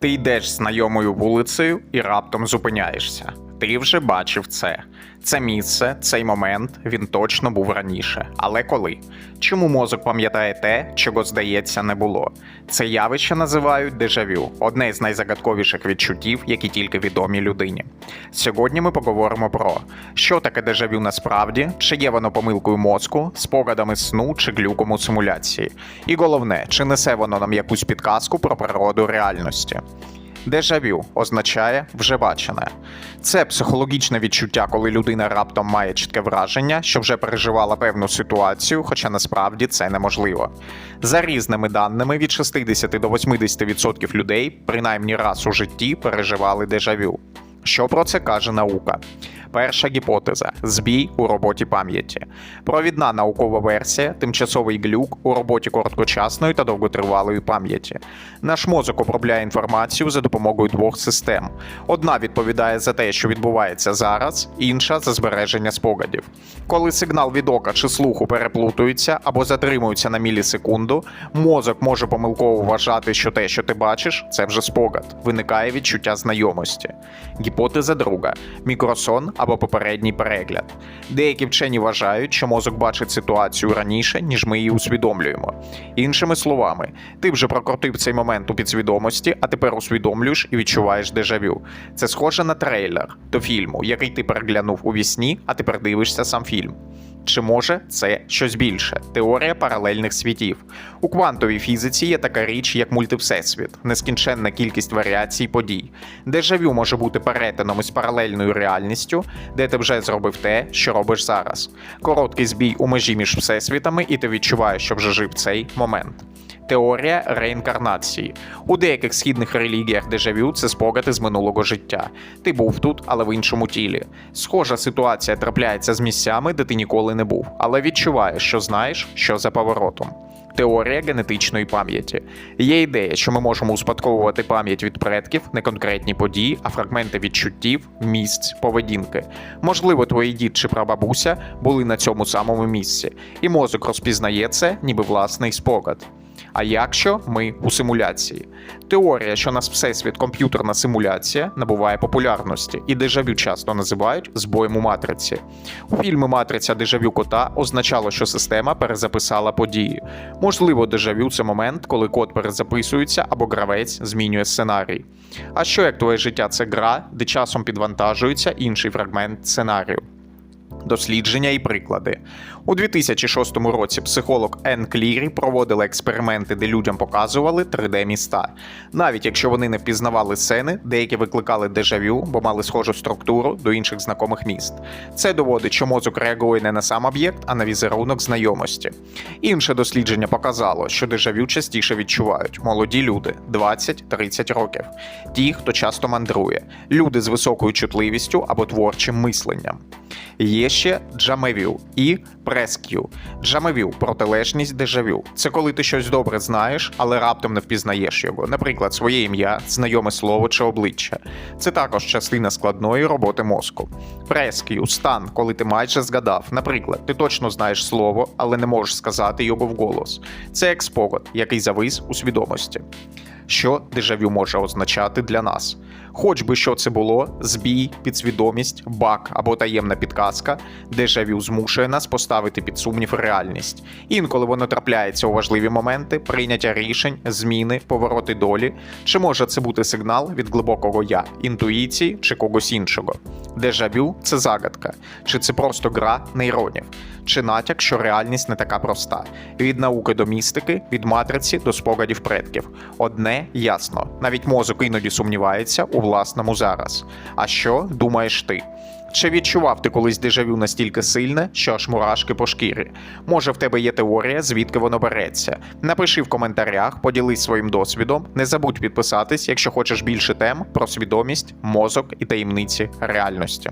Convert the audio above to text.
Ти йдеш знайомою вулицею і раптом зупиняєшся. Ти вже бачив це. Це місце, цей момент він точно був раніше. Але коли? Чому мозок пам'ятає те, чого здається не було? Це явище називають дежавю, одне з найзагадковіших відчуттів, які тільки відомі людині. Сьогодні ми поговоримо про що таке дежавю насправді, чи є воно помилкою мозку, спогадами сну чи глюком у симуляції. І головне, чи несе воно нам якусь підказку про природу реальності. Дежавю означає вже бачене. Це психологічне відчуття, коли людина раптом має чітке враження, що вже переживала певну ситуацію, хоча насправді це неможливо. За різними даними, від 60 до 80% людей принаймні раз у житті переживали дежавю. Що про це каже наука? Перша гіпотеза збій у роботі пам'яті. Провідна наукова версія тимчасовий глюк у роботі короткочасної та довготривалої пам'яті. Наш мозок обробляє інформацію за допомогою двох систем. Одна відповідає за те, що відбувається зараз, інша за збереження спогадів. Коли сигнал від ока чи слуху переплутується або затримується на мілісекунду, мозок може помилково вважати, що те, що ти бачиш, це вже спогад. Виникає відчуття знайомості. Гіпотеза друга мікросон або попередній перегляд. Деякі вчені вважають, що мозок бачить ситуацію раніше, ніж ми її усвідомлюємо. Іншими словами, ти вже прокрутив цей момент у підсвідомості, а тепер усвідомлюєш і відчуваєш дежавю. Це схоже на трейлер до фільму, який ти переглянув у вісні, а тепер дивишся сам фільм. Чи може це щось більше? Теорія паралельних світів. У квантовій фізиці є така річ, як мультивсесвіт, нескінченна кількість варіацій подій. Дежавю може бути перетином із паралельною реальністю, де ти вже зробив те, що робиш зараз. Короткий збій у межі між всесвітами, і ти відчуваєш, що вже жив цей момент. Теорія реінкарнації. У деяких східних релігіях дежавю це спогади з минулого життя. Ти був тут, але в іншому тілі. Схожа ситуація трапляється з місцями, де ти ніколи не був, але відчуваєш, що знаєш, що за поворотом. Теорія генетичної пам'яті. Є ідея, що ми можемо успадковувати пам'ять від предків, не конкретні події, а фрагменти відчуттів, місць, поведінки. Можливо, твої дід чи прабабуся були на цьому самому місці, і мозок розпізнає це, ніби власний спогад. А якщо ми у симуляції? Теорія, що нас всесвіт комп'ютерна симуляція, набуває популярності, і дежавю часто називають збоєм у матриці. У фільмі Матриця дежавю кота означало, що система перезаписала події. Можливо, дежавю це момент, коли код перезаписується або гравець змінює сценарій. А що як твоє життя це гра, де часом підвантажується інший фрагмент сценарію? Дослідження і приклади у 2006 році психолог Енн Клірі проводила експерименти, де людям показували 3D міста. Навіть якщо вони не впізнавали сцени, деякі викликали дежавю, бо мали схожу структуру до інших знакомих міст. Це доводить, що мозок реагує не на сам об'єкт, а на візерунок знайомості. Інше дослідження показало, що дежавю частіше відчувають молоді люди 20-30 років, ті, хто часто мандрує, люди з високою чутливістю або творчим мисленням. Є ще джамевю і преск'ю. Джамевю протилежність дежавю. Це коли ти щось добре знаєш, але раптом не впізнаєш його, наприклад, своє ім'я, знайоме слово чи обличчя. Це також частина складної роботи мозку. Преск'ю стан, коли ти майже згадав. Наприклад, ти точно знаєш слово, але не можеш сказати його вголос. Це як спогад, який завис у свідомості. Що дежавю може означати для нас? Хоч би що це було: збій, підсвідомість, баг або таємна підказка, дежавю змушує нас поставити під сумнів реальність. Інколи воно трапляється у важливі моменти, прийняття рішень, зміни, повороти долі. Чи може це бути сигнал від глибокого я, інтуїції чи когось іншого? Дежавю це загадка, чи це просто гра нейронів, чи натяк, що реальність не така проста. Від науки до містики, від матриці до спогадів предків. Одне ясно, навіть мозок іноді сумнівається у власному зараз. А що думаєш ти? Чи відчував ти колись дежавю настільки сильне, що аж мурашки по шкірі? Може, в тебе є теорія, звідки воно береться? Напиши в коментарях, поділись своїм досвідом. Не забудь підписатись, якщо хочеш більше тем про свідомість, мозок і таємниці реальності.